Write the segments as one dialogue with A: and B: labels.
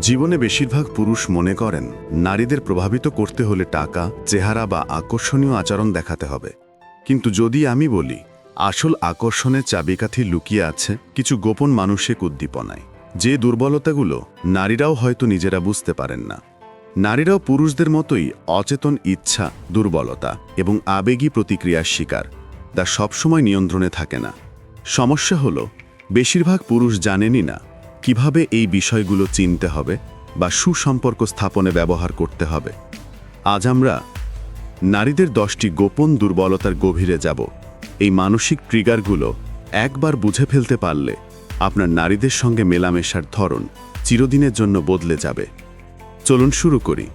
A: জীবনে বেশিরভাগ পুরুষ মনে করেন, নারীদের প্রভাবিত করতে হলে টাকা, চেহারা বা আকর্ষণীয় আচরণ দেখাতে হবে। কিন্তু যদি আমি বলি, আসল আকর্ষণের চাবিকাঠি লুকিয়ে আছে কিছু গোপন মানসিক উদ্দীপনায়। যে দুর্বলতাগুলো নারীরাও হয়তো নিজেরা বুঝতে পারেন না। নারীরাও পুরুষদের মতোই অচেতন ইচ্ছা, দুর্বলতা এবং আবেগী প্রতিক্রিয়ার শিকার তা সবসময় নিয়ন্ত্রণে থাকে না। সমস্যা হল, বেশিরভাগ পুরুষ জানেনই না কীভাবে এই বিষয়গুলো চিনতে হবে বা সুসম্পর্ক স্থাপনে ব্যবহার করতে হবে? আজ আমরা নারীদের দশটি গোপন দুর্বলতার গভীরে যাব। এই মানসিক ট্রিগারগুলো একবার বুঝে ফেলতে পারলে আপনার নারীদের সঙ্গে মেলামেশার ধরন চিরদিনের জন্য বদলে যাবে। চলুন শুরু করি।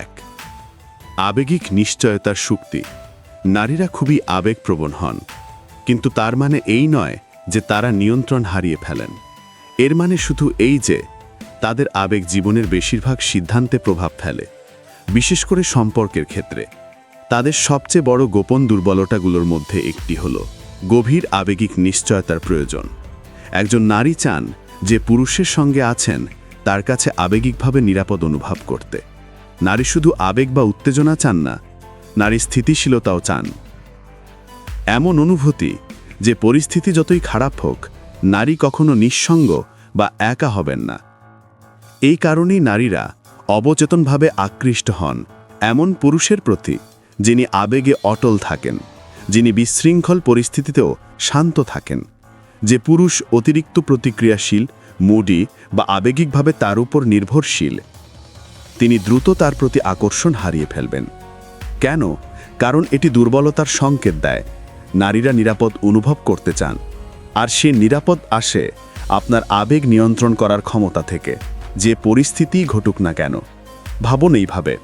A: এক, আবেগিক নিশ্চয়তার শক্তি। নারীরা খুবই আবেগপ্রবণ হন, কিন্তু তার মানে এই নয় যে তারা নিয়ন্ত্রণ হারিয়ে ফেলেন। এর মানে শুধু এই যে, তাদের আবেগ জীবনের বেশিরভাগ সিদ্ধান্তে প্রভাব ফেলে, বিশেষ করে সম্পর্কের ক্ষেত্রে। তাদের সবচেয়ে বড় গোপন দুর্বলতাগুলোর মধ্যে একটি হল গভীর আবেগিক নিশ্চয়তার প্রয়োজন। একজন নারী চান যে পুরুষের সঙ্গে আছেন, তার কাছে আবেগিকভাবে নিরাপদ অনুভব করতে। নারী শুধু আবেগ বা উত্তেজনা চান না, নারী স্থিতিশীলতাও চান। এমন অনুভূতি যে পরিস্থিতি যতই খারাপ হোক নারী কখনো নিঃসঙ্গ বা একা হবেন না। এই কারণেই নারীরা অবচেতনভাবে আকৃষ্ট হন এমন পুরুষের প্রতি যিনি আবেগে অটল থাকেন, যিনি বিশৃঙ্খল পরিস্থিতিতেও শান্ত থাকেন। যে পুরুষ অতিরিক্ত প্রতিক্রিয়াশীল, মুডি বা আবেগিকভাবে তার উপর নির্ভরশীল, তিনি দ্রুত তার প্রতি আকর্ষণ হারিয়ে ফেলবেন। কেন? কারণ এটি দুর্বলতার সংকেত দেয়। নারীরা নিরাপদ অনুভব করতে চান। আর সে নিরাপদ আসে আপনার আবেগ নিয়ন্ত্রণ করার ক্ষমতা থেকে। যে পরিস্থিতি ঘটুক না কেন। ভাবুন এইভাবে।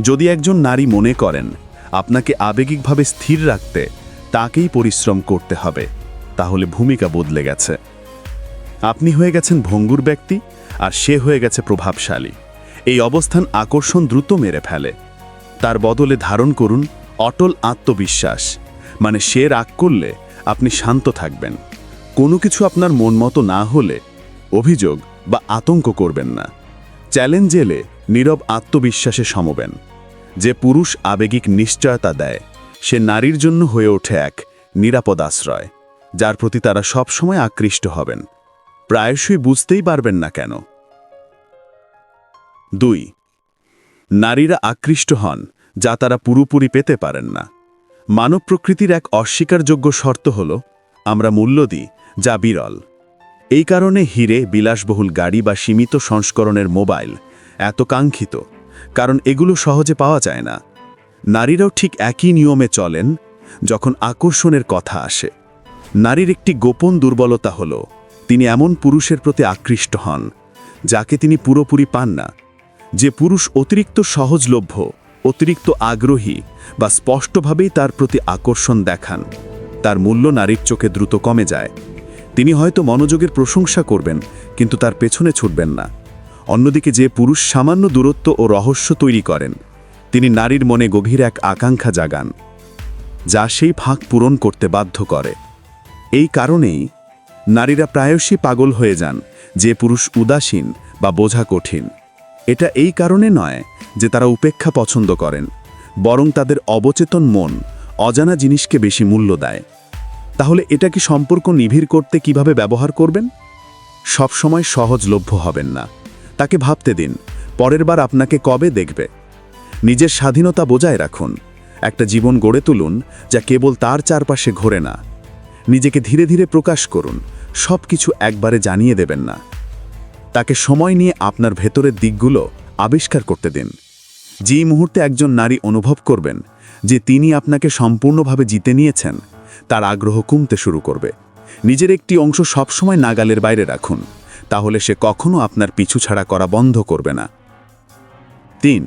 A: যদি একজন নারী মনে করেন আপনাকে আবেগিকভাবে স্থির রাখতে তাকেই পরিশ্রম করতে হবে, তাহলে ভূমিকা বদলে গেছে। আপনি হয়ে গেছেন ভঙ্গুর ব্যক্তি আর সে হয়ে গেছে প্রভাবশালী। এই অবস্থান আকর্ষণ দ্রুত মেরে ফেলে। তার বদলে ধারণ করুন অটল আত্মবিশ্বাস। মানে সে রাগ করলে আপনি শান্ত থাকবেন। কোনো কিছু আপনার মন মতো না হলে অভিযোগ বা আতঙ্ক করবেন না। চ্যালেঞ্জ এলে নীরব আত্মবিশ্বাসে সমবেন। যে পুরুষ আবেগিক নিশ্চয়তা দেয়, সে নারীর জন্য হয়ে ওঠে এক নিরাপদ আশ্রয়, যার প্রতি তারা সবসময় আকৃষ্ট হবেন। প্রায়শই বুঝতেই পারবেন না কেন। দুই, নারীরা আকৃষ্ট হন, যা তারা পুরোপুরি পেতে পারেন না। মানব প্রকৃতির এক অস্বীকারযোগ্য শর্ত হল, আমরা মূল্য দিই যা বিরল। এই কারণে হিরে বিলাসবহুল গাড়ি বা সীমিত সংস্করণের মোবাইল এত কাঙ্ক্ষিত, কারণ এগুলো সহজে পাওয়া যায় না। নারীরাও ঠিক একই নিয়মে চলেন যখন আকর্ষণের কথা আসে। নারীর একটি গোপন দুর্বলতা হল, তিনি এমন পুরুষের প্রতি আকৃষ্ট হন, যাকে তিনি পুরোপুরি পান না। যে পুরুষ অতিরিক্ত সহজলভ্য, অতিরিক্ত আগ্রহী বা স্পষ্টভাবেই তার প্রতি আকর্ষণ দেখান, তার মূল্য নারীর চোখে দ্রুত কমে যায়। তিনি হয়তো মনোযোগের প্রশংসা করবেন, কিন্তু তার পেছনে ছুটবেন না। অন্যদিকে যে পুরুষ সামান্য দূরত্ব ও রহস্য তৈরি করেন, তিনি নারীর মনে গভীর এক আকাঙ্ক্ষা জাগান, যা সেই ফাঁক পূরণ করতে বাধ্য করে। এই কারণেই নারীরা প্রায়শই পাগল হয়ে যান, যে পুরুষ উদাসীন বা বোঝা কঠিন। এটা এই কারণে নয় যে তারা উপেক্ষা পছন্দ করেন, বরং তাদের অবচেতন মন অজানা জিনিসকে বেশি মূল্য দেয়। তাহলে এটা কি সম্পর্ক নিবিড় করতে কীভাবে ব্যবহার করবেন? সবসময় সহজলভ্য হবেন না। তাকে ভাবতে দিন, পরের বার আপনাকে কবে দেখবে? নিজের স্বাধীনতা বজায় রাখুন। একটা জীবন গড়ে তুলুন যা কেবল তার চারপাশে ঘোরে না। নিজেকে ধীরে ধীরে প্রকাশ করুন সব কিছু একবারে জানিয়ে দেবেন না। তাকে সময় নিয়ে আপনার ভেতরের দিকগুলো আবিষ্কার করতে দিন। যেই মুহূর্তে একজন নারী অনুভব করবেন যে তিনি আপনাকে সম্পূর্ণভাবে জিতে নিয়েছেন তার আগ্রহ কমতে শুরু করবে। নিজের একটি অংশ সবসময় নাগালের বাইরে রাখুন, তাহলে সে কখনো আপনার পিছু ছাড়া করা বন্ধ করবে না। তিন,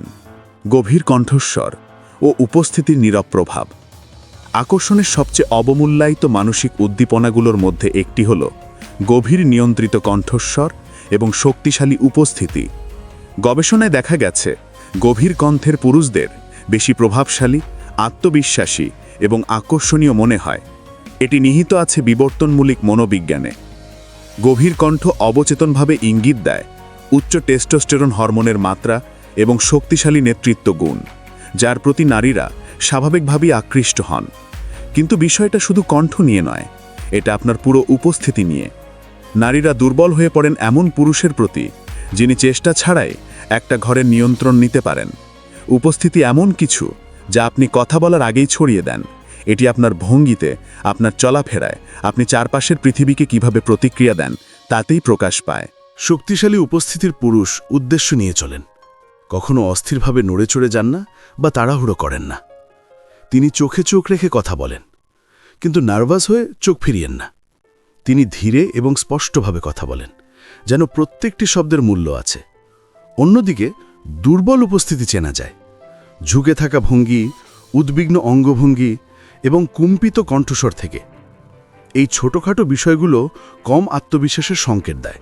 A: গভীর কণ্ঠস্বর ও উপস্থিতির নীরব প্রভাব। আকর্ষণের সবচেয়ে অবমূল্যায়িত মানসিক উদ্দীপনাগুলোর মধ্যে একটি হল গভীর নিয়ন্ত্রিত কণ্ঠস্বর এবং শক্তিশালী উপস্থিতি। গবেষণায় দেখা গেছে, গভীর কণ্ঠের পুরুষদের বেশি প্রভাবশালী আত্মবিশ্বাসী এবং আকর্ষণীয় মনে হয়। এটি নিহিত আছে বিবর্তনমূলক মনোবিজ্ঞানে। গভীর কণ্ঠ অবচেতনভাবে ইঙ্গিত দেয়,
B: উচ্চ টেস্টোস্টেরন হরমোনের মাত্রা এবং শক্তিশালী নেতৃত্ব গুণ, যার প্রতি নারীরা স্বাভাবিকভাবেই আকৃষ্ট হন। কিন্তু বিষয়টা শুধু কণ্ঠ নিয়ে নয়, এটা আপনার পুরো উপস্থিতি নিয়ে। নারীরা দুর্বল হয়ে পড়েন এমন পুরুষের প্রতি, যিনি চেষ্টা ছাড়াই একটা ঘরের নিয়ন্ত্রণ নিতে পারেন। উপস্থিতি এমন কিছু যা আপনি কথা বলার আগেই ছড়িয়ে দেন। এটি আপনার ভঙ্গিতে, আপনার চলাফেরায়, আপনি চারপাশের পৃথিবীকে কীভাবে প্রতিক্রিয়া দেন, তাতেই প্রকাশ পায়।
C: শক্তিশালী উপস্থিতির পুরুষ উদ্দেশ্য নিয়ে চলেন। কখনো অস্থিরভাবে নড়ে চড়ে যান না বা তাড়াহুড়ো করেন না। তিনি চোখে চোখ রেখে কথা বলেন, কিন্তু নার্ভাস হয়ে চোখ ফিরিয়েন না। তিনি ধীরে এবং স্পষ্টভাবে কথা বলেন, যেন প্রত্যেকটি শব্দের মূল্য আছে। অন্যদিকে দুর্বল উপস্থিতি চেনা যায়। ঝুঁকে থাকা ভঙ্গি, উদ্বিগ্ন অঙ্গভঙ্গি এবং কুম্পিত কণ্ঠস্বর থেকে। এই ছোটখাটো বিষয়গুলো কম আত্মবিশ্বাসের সংকেত দেয়।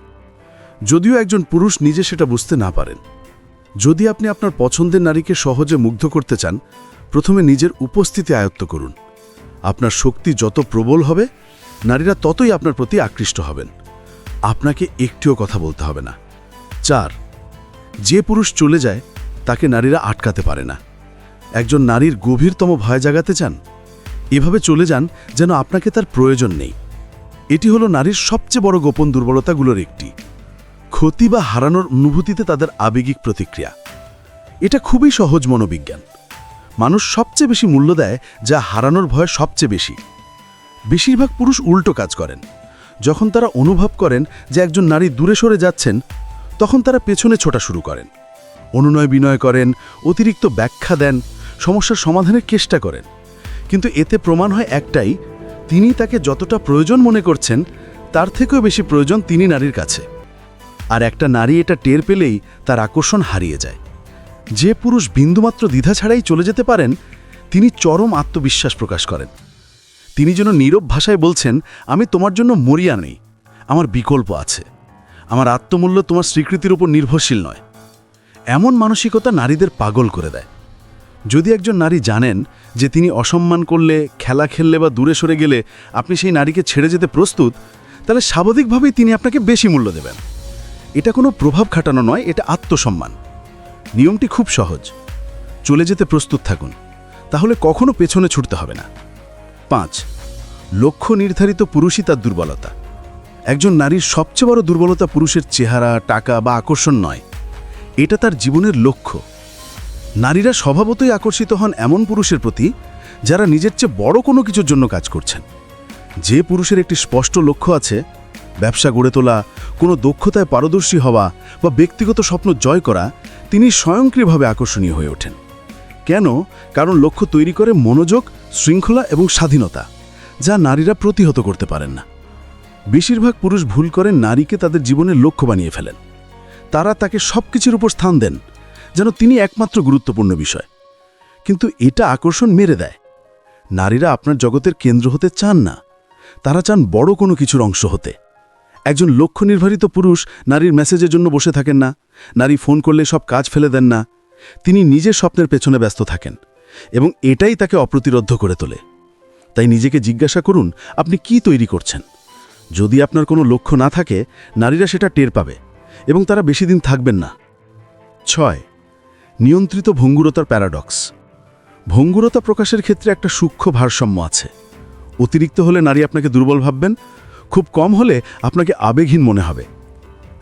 C: যদিও একজন পুরুষ নিজে সেটা বুঝতে না পারেন। যদি আপনি আপনার পছন্দের নারীকে সহজে মুগ্ধ করতে চান, প্রথমে নিজের উপস্থিতি আয়ত্ত করুন। আপনার শক্তি যত প্রবল হবে, নারীরা ততই আপনার প্রতি আকৃষ্ট হবেন। আপনাকে একটিও কথা বলতে হবে না। চার, যে পুরুষ চলে যায় তাকে নারীরা আটকাতে পারে না। একজন নারীর গভীরতম ভয় জাগাতে চান? এভাবে চলে যান যেন আপনাকে তার প্রয়োজন নেই। এটি হলো নারীর সবচেয়ে বড় গোপন দুর্বলতাগুলোর একটি। ক্ষতি বা হারানোর অনুভূতিতে তাদের আবেগিক প্রতিক্রিয়া। এটা খুবই সহজ মনোবিজ্ঞান। মানুষ সবচেয়ে বেশি মূল্য দেয় যা হারানোর ভয় সবচেয়ে বেশি। বেশিরভাগ পুরুষ উল্টো কাজ করেন। যখন তারা অনুভব করেন যে একজন নারী দূরে সরে যাচ্ছেন, তখন তারা পেছনে ছোটা শুরু করেন। অনুনয় বিনয় করেন, অতিরিক্ত ব্যাখ্যা দেন, সমস্যার সমাধানের চেষ্টা করেন। কিন্তু এতে প্রমাণ হয় একটাই, তিনি তাকে যতটা প্রয়োজন মনে করছেন, তার থেকেও বেশি প্রয়োজন তিনি নারীর কাছে। আর একটা নারী এটা টের পেলেই তার আকর্ষণ হারিয়ে যায়। যে পুরুষ বিন্দুমাত্র দ্বিধা ছাড়াই চলে যেতে পারেন, তিনি চরম আত্মবিশ্বাস প্রকাশ করেন। তিনি যেন নীরব ভাষায় বলছেন, আমি তোমার জন্য মরিয়া নেই, আমার বিকল্প আছে। আমার আত্মমূল্য তোমার স্বীকৃতির উপর নির্ভরশীল নয়। এমন মানসিকতা নারীদের পাগল করে দেয়। যদি একজন নারী জানেন যে তিনি অসম্মান করলে, খেলা খেললে বা দূরে সরে গেলে আপনি সেই নারীকে ছেড়ে যেতে প্রস্তুত, তাহলে স্বাভাবিকভাবেই তিনি আপনাকে বেশি মূল্য দেবেন। এটা কোনো প্রভাব খাটানো নয়, এটা আত্মসম্মান। নিয়মটি খুব সহজ। চলে যেতে প্রস্তুত থাকুন, তাহলে কখনো পেছনে ছুটতে হবে না। পাঁচ, লক্ষ্য নির্ধারিত পুরুষই তার দুর্বলতা। একজন নারীর সবচেয়ে বড় দুর্বলতা পুরুষের চেহারা, টাকা বা আকর্ষণ নয়। এটা তার জীবনের লক্ষ্য। নারীরা স্বভাবতই আকর্ষিত হন এমন পুরুষের প্রতি, যারা নিজের চেয়ে বড় কোনো কিছুর জন্য কাজ করছেন। যে পুরুষের একটি স্পষ্ট লক্ষ্য আছে, ব্যবসা গড়ে তোলা, কোনো দক্ষতায় পারদর্শী হওয়া বা ব্যক্তিগত স্বপ্ন জয় করা, তিনি স্বয়ংক্রিয়ভাবে আকর্ষণীয় হয়ে ওঠেন। কেন? কারণ লক্ষ্য তৈরি করে মনোযোগ, শৃঙ্খলা এবং স্বাধীনতা, যা নারীরা প্রতিহত করতে পারেন না। বেশিরভাগ পুরুষ ভুল করে নারীকে তাদের জীবনের লক্ষ্য বানিয়ে ফেলেন। তারা তাকে সব কিছুর উপর স্থান দেন, যেন তিনি একমাত্র গুরুত্বপূর্ণ বিষয়। কিন্তু এটা আকর্ষণ মেরে দেয়। নারীরা আপনার জগতের কেন্দ্র হতে চান না। তারা চান বড় কোনো কিছুর অংশ হতে। একজন লক্ষ্য নির্ধারিত পুরুষ নারীর মেসেজের জন্য বসে থাকেন না, নারী ফোন করলে সব কাজ ফেলে দেন না। তিনি নিজের স্বপ্নের পেছনে ব্যস্ত থাকেন এবং এটাই তাকে অপ্রতিরোধ করে তোলে। তাই নিজেকে জিজ্ঞাসা করুন, আপনি কি তৈরি করছেন? যদি আপনার কোনো লক্ষ্য না থাকে, নারীরা সেটা টের পাবে। এবং তারা বেশি দিন থাকবেন না। ছয়, নিয়ন্ত্রিত ভঙ্গুরতার প্যারাডক্স। ভঙ্গুরতা প্রকাশের ক্ষেত্রে একটা সূক্ষ্ম ভারসাম্য আছে। অতিরিক্ত হলে নারী আপনাকে দুর্বল ভাববেন, খুব কম হলে আপনাকে আবেগহীন মনে হবে।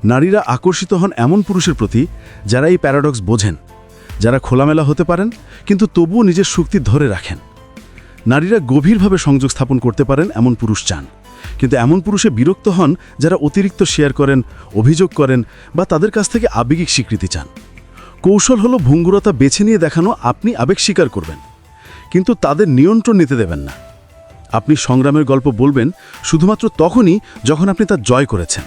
C: নারীরা আকর্ষিত হন এমন পুরুষের প্রতি যারা এই প্যারাডক্স বোঝেন, যারা খোলামেলা হতে পারেন, কিন্তু তবুও নিজের শক্তি ধরে রাখেন। নারীরা গভীরভাবে সংযোগ স্থাপন করতে পারেন এমন পুরুষ চান। কিন্তু এমন পুরুষে বিরক্ত হন যারা অতিরিক্ত শেয়ার করেন, অভিযোগ করেন বা তাদের কাছ থেকে আবেগিক স্বীকৃতি চান। কৌশল হলো ভঙ্গুরতা বেছে নিয়ে দেখানো, আপনি আবেগ স্বীকার করবেন। কিন্তু তাদের নিয়ন্ত্রণ নিতে দেবেন না। আপনি সংগ্রামের গল্প বলবেন শুধুমাত্র তখনই যখন আপনি তা জয় করেছেন।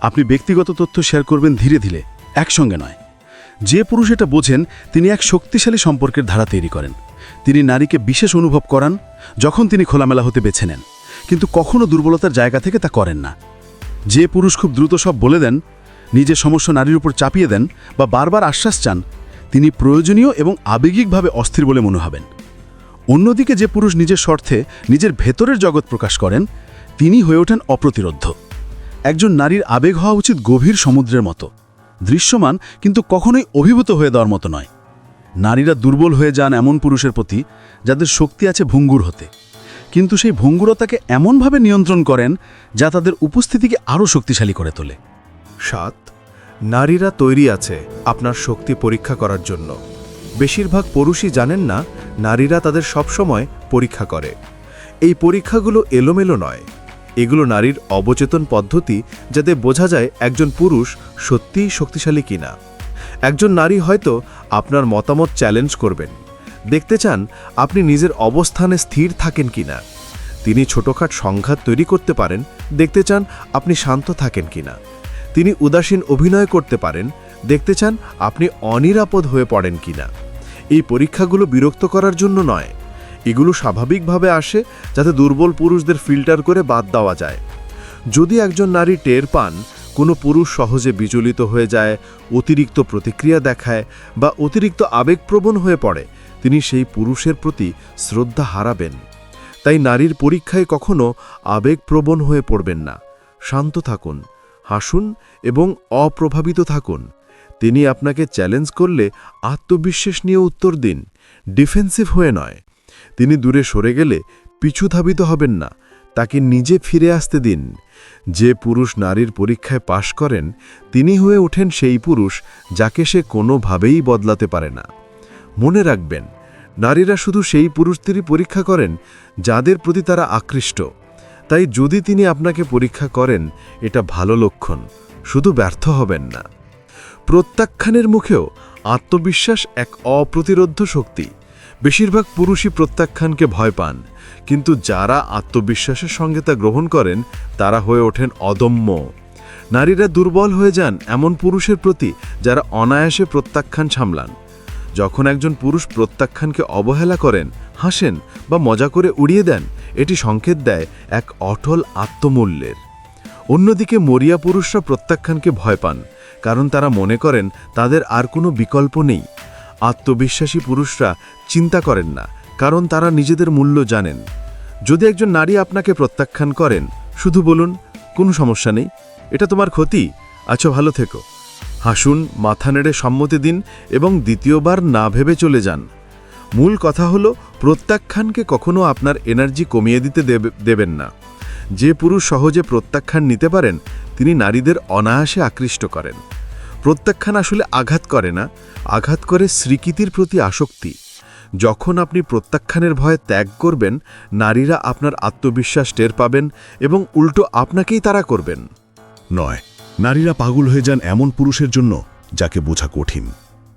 C: আপনি ব্যক্তিগত তথ্য শেয়ার করবেন ধীরে ধীরে, একসঙ্গে নয়। যে পুরুষ এটা বোঝেন, তিনি এক শক্তিশালী সম্পর্কের ধারা তৈরি করেন। তিনি নারীকে বিশেষ অনুভব করান, যখন তিনি খোলামেলা হতে বেছে নেন। কিন্তু কখনো দুর্বলতার জায়গা থেকে তা করেন না। যে পুরুষ খুব দ্রুত সব বলে দেন নিজের সমস্যা নারীর উপর চাপিয়ে দেন বা বারবার আশ্বাস চান, তিনি প্রয়োজনীয় এবং আবেগিকভাবে অস্থির বলে মনে হবেন। অন্যদিকে যে পুরুষ নিজের স্বার্থে নিজের ভেতরের জগৎ প্রকাশ করেন, তিনি হয়ে ওঠেন অপ্রতিরোধ্য। একজন নারীর আবেগ হওয়া উচিত গভীর সমুদ্রের মতো, দৃশ্যমান কিন্তু কখনোই অভিভূত হয়ে দেওয়ার মতো নয়। নারীরা দুর্বল হয়ে যান এমন পুরুষের প্রতি যাদের শক্তি আছে ভঙ্গুর হতে। কিন্তু সেই ভঙ্গুরতাকে এমনভাবে নিয়ন্ত্রণ করেন যা তাদের উপস্থিতিকে আরও শক্তিশালী করে তোলে।
D: সাত, নারীরা তৈরি আছে আপনার শক্তি পরীক্ষা করার জন্য। বেশিরভাগ পুরুষই জানেন না, নারীরা তাদের সবসময় পরীক্ষা করে। এই পরীক্ষাগুলো এলোমেলো নয়। এগুলো নারীর অবচেতন পদ্ধতি যাতে বোঝা যায় একজন পুরুষ সত্যিই শক্তিশালী কিনা। একজন নারী হয়তো আপনার মতামত চ্যালেঞ্জ করবেন। দেখতে চান আপনি নিজের অবস্থানে স্থির থাকেন কিনা তিনি ছোটখাট সংঘাত তৈরি করতে পারেন, দেখতে চান আপনি শান্ত থাকেন কিনা তিনি উদাসীন অভিনয় করতে পারেন, দেখতে চান আপনি অনিরাপদ হয়ে পড়েন কিনা এই পরীক্ষাগুলো বিরক্ত করার জন্য নয়। এগুলো স্বাভাবিকভাবে আসে যাতে দুর্বল পুরুষদের ফিল্টার করে বাদ দেওয়া যায়। যদি একজন নারী টের পান, কোনো পুরুষ সহজে বিচলিত হয়ে যায়, অতিরিক্ত প্রতিক্রিয়া দেখায় বা অতিরিক্ত আবেগপ্রবণ হয়ে পড়ে তিনি সেই পুরুষের প্রতি শ্রদ্ধা হারাবেন। তাই নারীর পরীক্ষায় কখনো আবেগপ্রবণ হয়ে পড়বেন না। শান্ত থাকুন, হাসুন এবং অপ্রভাবিত থাকুন। তিনি আপনাকে চ্যালেঞ্জ করলে আত্মবিশ্বাস নিয়ে উত্তর দিন, ডিফেন্সিভ হয়ে নয়। তিনি দূরে সরে গেলে পিছু ধাবিত হবেন না, তাকে নিজে ফিরে আসতে দিন। যে পুরুষ নারীর পরীক্ষায় পাশ করেন, তিনি হয়ে ওঠেন সেই পুরুষ যাকে সে কোনোভাবেই বদলাতে পারে না। মনে রাখবেন নারীরা শুধু সেই পুরুষদেরই পরীক্ষা করেন, যাদের প্রতি তারা আকৃষ্ট। তাই যদি তিনি আপনাকে পরীক্ষা করেন, এটা ভালো লক্ষণ, শুধু ব্যর্থ হবেন না। প্রত্যাখ্যানের মুখেও আত্মবিশ্বাস এক অপ্রতিরোধ্য শক্তি। বেশিরভাগ পুরুষই প্রত্যাখ্যানকে ভয় পান, কিন্তু যারা আত্মবিশ্বাসের সঙ্গে তা গ্রহণ করেন, তারা হয়ে ওঠেন অদম্য। নারীরা দুর্বল হয়ে যান এমন পুরুষের প্রতি যারা অনায়াসে প্রত্যাখ্যান সামলান। যখন একজন পুরুষ প্রত্যাখ্যানকে অবহেলা করেন, হাসেন বা মজা করে উড়িয়ে দেন, এটি সংকেত দেয় এক অটল আত্মমূল্যের। অন্যদিকে মরিয়া পুরুষরা প্রত্যাখ্যানকে ভয় পান, কারণ তারা মনে করেন তাদের আর কোনো বিকল্প নেই। আত্মবিশ্বাসী পুরুষরা চিন্তা করেন না, কারণ তারা নিজেদের মূল্য জানেন। যদি একজন নারী আপনাকে প্রত্যাখ্যান করেন, শুধু বলুন, কোনো সমস্যা নেই। এটা তোমার ক্ষতি। আচ্ছা ভালো থেকো। হাসুন, মাথা নেড়ে সম্মতি দিন এবং দ্বিতীয়বার না ভেবে চলে যান। মূল কথা হলো, প্রত্যাখ্যানকে কখনো আপনার এনার্জি কমিয়ে দিতে দেবে- দেবেন না। যে পুরুষ সহজে প্রত্যাখ্যান নিতে পারেন, তিনি নারীদের অনায়াসে আকৃষ্ট করেন। প্রত্যাখ্যান আসলে আঘাত করে না, আঘাত করে স্বীকৃতির প্রতি আসক্তি। যখন আপনি প্রত্যাখ্যানের ভয়ে ত্যাগ করবেন, নারীরা আপনার আত্মবিশ্বাস টের পাবেন এবং উল্টো আপনাকেই তারা করবেন।
C: নয়। নারীরা পাগল হয়ে যান এমন পুরুষের জন্য যাকে বোঝা কঠিন।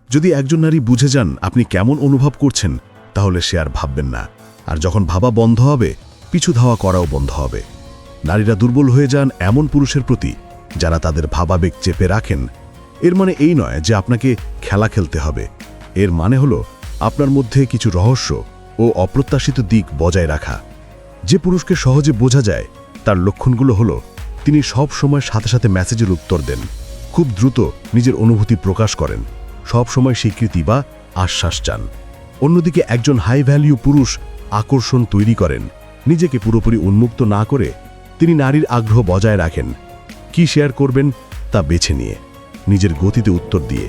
C: যদি একজন নারী বুঝে যান আপনি কেমন অনুভব করছেন, তাহলে সে আর ভাববেন না। আর যখন ভাবা বন্ধ হবে, পিছু ধাওয়া করাও বন্ধ হবে। নারীরা দুর্বল হয়ে যান এমন পুরুষের প্রতি যারা তাদের ভাবাবেগ চেপে রাখেন। এর মানে এই নয় যে আপনাকে খেলা খেলতে হবে। এর মানে হলো আপনার মধ্যে কিছু রহস্য ও অপ্রত্যাশিত দিক বজায় রাখা। যে পুরুষকে সহজে বোঝা যায়, তার লক্ষণগুলো হলো তিনি সব সময় সাথে সাথে মেসেজের উত্তর দেন। খুব দ্রুত নিজের অনুভূতি প্রকাশ করেন। সব সময় স্বীকৃতি বা আশ্বাস চান। অন্যদিকে একজন হাই ভ্যালিউ পুরুষ আকর্ষণ তৈরি করেন। নিজেকে পুরোপুরি উন্মুক্ত না করে তিনি নারীর আগ্রহ বজায় রাখেন। কি শেয়ার করবেন তা বেছে নিয়ে, নিজের গতিতে উত্তর দিয়ে,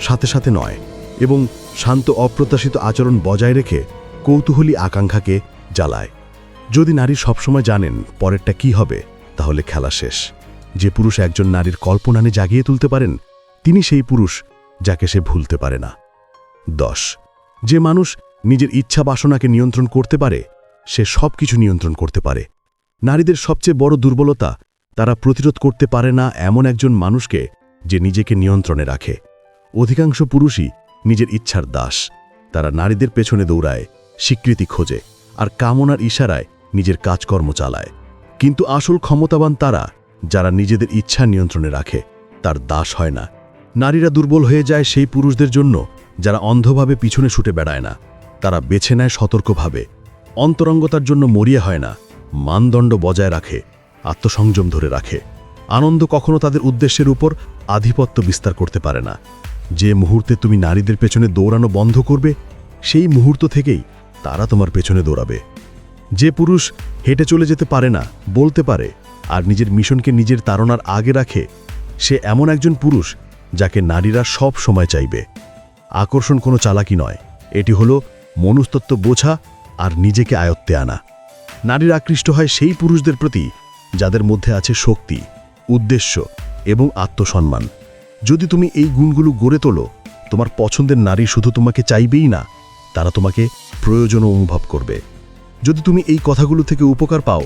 C: সাথে সাথে নয়, এবং শান্ত অপ্রত্যাশিত আচরণ বজায় রেখে কৌতূহলী আকাঙ্ক্ষাকে জ্বালায়। যদি নারী সবসময় জানেন পরেরটা কি হবে তাহলে খেলা শেষ। যে পুরুষ একজন নারীর কল্পনানে জাগিয়ে তুলতে পারেন, তিনি সেই পুরুষ যাকে সে ভুলতে পারে না। দশ। যে মানুষ নিজের ইচ্ছা বাসনাকে নিয়ন্ত্রণ করতে পারে, সে সব কিছু নিয়ন্ত্রণ করতে পারে। নারীদের সবচেয়ে বড় দুর্বলতা, তারা প্রতিরোধ করতে পারে না এমন একজন মানুষকে যে নিজেকে নিয়ন্ত্রণে রাখে। অধিকাংশ পুরুষই নিজের ইচ্ছার দাস। তারা নারীদের পেছনে দৌড়ায়, স্বীকৃতি খোঁজে, আর কামনার ইশারায় নিজের কাজকর্ম চালায়। কিন্তু আসল ক্ষমতাবান তারা, যারা নিজেদের ইচ্ছা নিয়ন্ত্রণে রাখে, তার দাস হয় না। নারীরা দুর্বল হয়ে যায় সেই পুরুষদের জন্য, যারা অন্ধভাবে পিছনে ছুটে বেড়ায় না। তারা বেছে নেয় সতর্কভাবে। অন্তরঙ্গতার জন্য মরিয়া হয় না, মানদণ্ড বজায় রাখে, আত্মসংযম ধরে রাখে। আনন্দ কখনো তাদের উদ্দেশ্যের উপর আধিপত্য বিস্তার করতে পারে না। যে মুহূর্তে তুমি নারীদের পেছনে দৌড়ানো বন্ধ করবে, সেই মুহূর্ত থেকেই তারা তোমার পেছনে দৌড়াবে। যে পুরুষ হেঁটে চলে যেতে পারে না, বলতে পারে, আর নিজের মিশনকে নিজের তাড়নার আগে রাখে, সে এমন একজন পুরুষ যাকে নারীরা সব সময় চাইবে। আকর্ষণ কোনো চালাকি নয়, এটি হলো মনুস্তত্ব বোঝা আর নিজেকে আয়ত্তে আনা। নারীরা আকৃষ্ট হয় সেই পুরুষদের প্রতি যাদের মধ্যে আছে শক্তি, উদ্দেশ্য এবং আত্মসম্মান। যদি তুমি এই গুণগুলো গড়ে তোলো, তোমার পছন্দের নারী শুধু তোমাকে চাইবেই না, তারা তোমাকে প্রয়োজনও অনুভব করবে। যদি তুমি এই কথাগুলো থেকে উপকার পাও,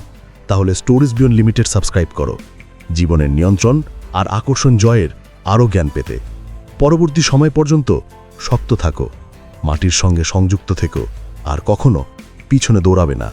C: তাহলে স্টোরিজ বিয়ন লিমিটেড সাবস্ক্রাইব করো। জীবনের নিয়ন্ত্রণ আর আকর্ষণ জয়ের আরও জ্ঞান পেতে। পরবর্তী সময় পর্যন্ত শক্ত থাকো, মাটির সঙ্গে সংযুক্ত থেকো, আর কখনো পিছনে দৌড়াবে না।